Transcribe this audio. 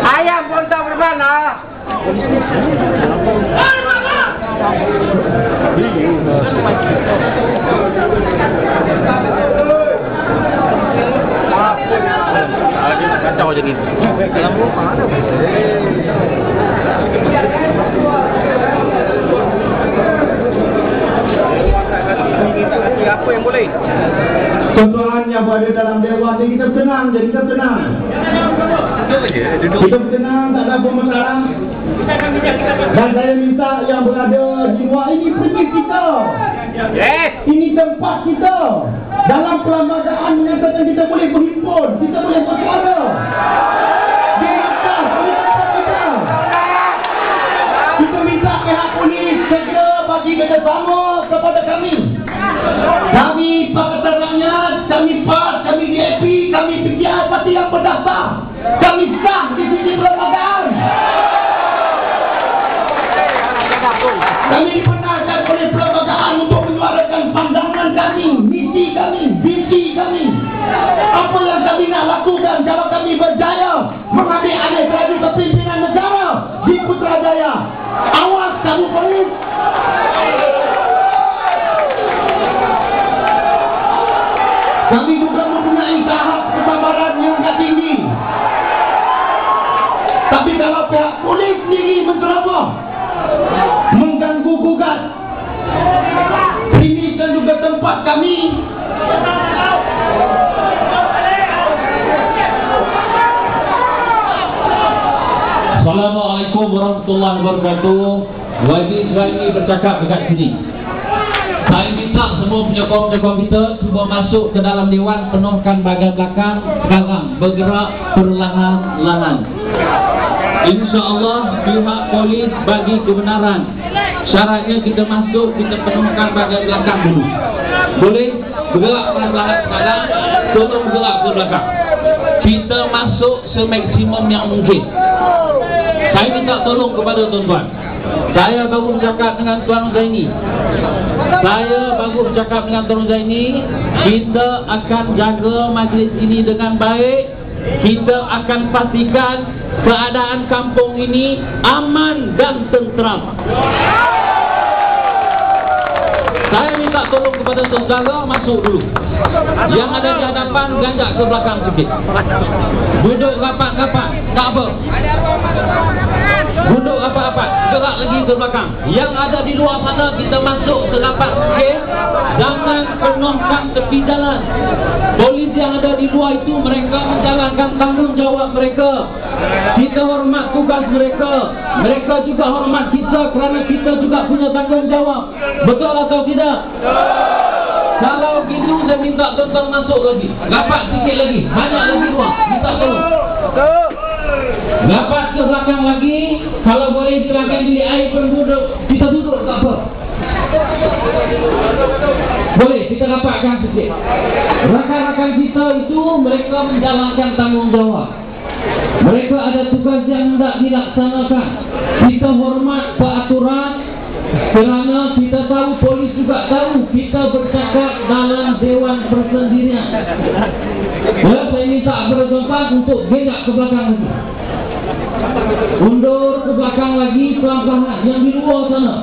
Ayam pun tak macam ni. Dalam rumah ada. Berada dalam dewan ni kita tenang je, kita tenang. Kita tenang, tak ada apa masalah. Dan saya minta yang berada di luar ini pergi kita. Ini tempat kita. Dalam perlembagaan menyatakan kita boleh berhimpun, kita boleh bersuara. Kami sah di sisi perlembagaan. Kami dibenarkan oleh perlembagaan untuk menyuarakan pandangan kami, misi kami, visi kami. Apa yang kami nak lakukan kalau kami berjaya mengambil alih dari kepimpinan negara di Putrajaya. Awas kamu polis. Pihak polis sendiri menceramah, mengganggu gugat, ini kan juga tempat kami. Assalamualaikum warahmatullahi wabarakatuh. YB Israeli bercakap dekat sini. Saya minta semua penyokong-penyokong kita cuba masuk ke dalam dewan penuhkan bahagian belakang sekarang bergerak perlahan-lahan. InsyaAllah pihak polis bagi kebenaran. Syaratnya kita masuk, kita penuhkan bahagian belakang dulu. Boleh? Bergerak perlahan-lahan sekarang, tolong bergerak ke belakang. Kita masuk semaksimum yang mungkin. Saya minta tolong kepada tuan-tuan. Saya baru bercakap dengan Tuan Zaini. Saya baru bercakap dengan Tuan Zaini. Kita akan jaga majlis ini dengan baik. Kita akan pastikan keadaan kampung ini aman dan tenteram. Saya minta tolong kepada saudara masuk dulu. Yang ada di hadapan ganjak ke belakang sikit. Duduk rapat-rapat. Tak apa. Duduk rapat-rapat. Gerak lagi ke belakang. Yang ada di luar sana kita masuk serapat sikit. Jangan penuhkan tepi jalan. Di luar itu mereka menjalankan tanggungjawab mereka. Kita hormat tugas mereka. Mereka juga hormat kita kerana kita juga punya tanggungjawab. Betul atau tidak? Kalau gitu saya minta tuan-tuan masuk lagi. Rapat sikit lagi. Banyak lagi ruang. Minta tolong. Rapat ke belakang lagi. Kalau boleh silakan pilih air pun duduk. Kita duduk tak apa. Boleh kita rapatkan sikit. Rakan-rakan kita itu mereka menjalankan tanggungjawab. Mereka ada tugas yang tidak dilaksanakan. Kita hormat peraturan kerana kita tahu polis juga tahu kita bercakap dalam dewan persendirian. Ya, saya minta tuan untuk gerak ke belakang lagi. Undur ke belakang lagi pelan-pelan yang di luar sana.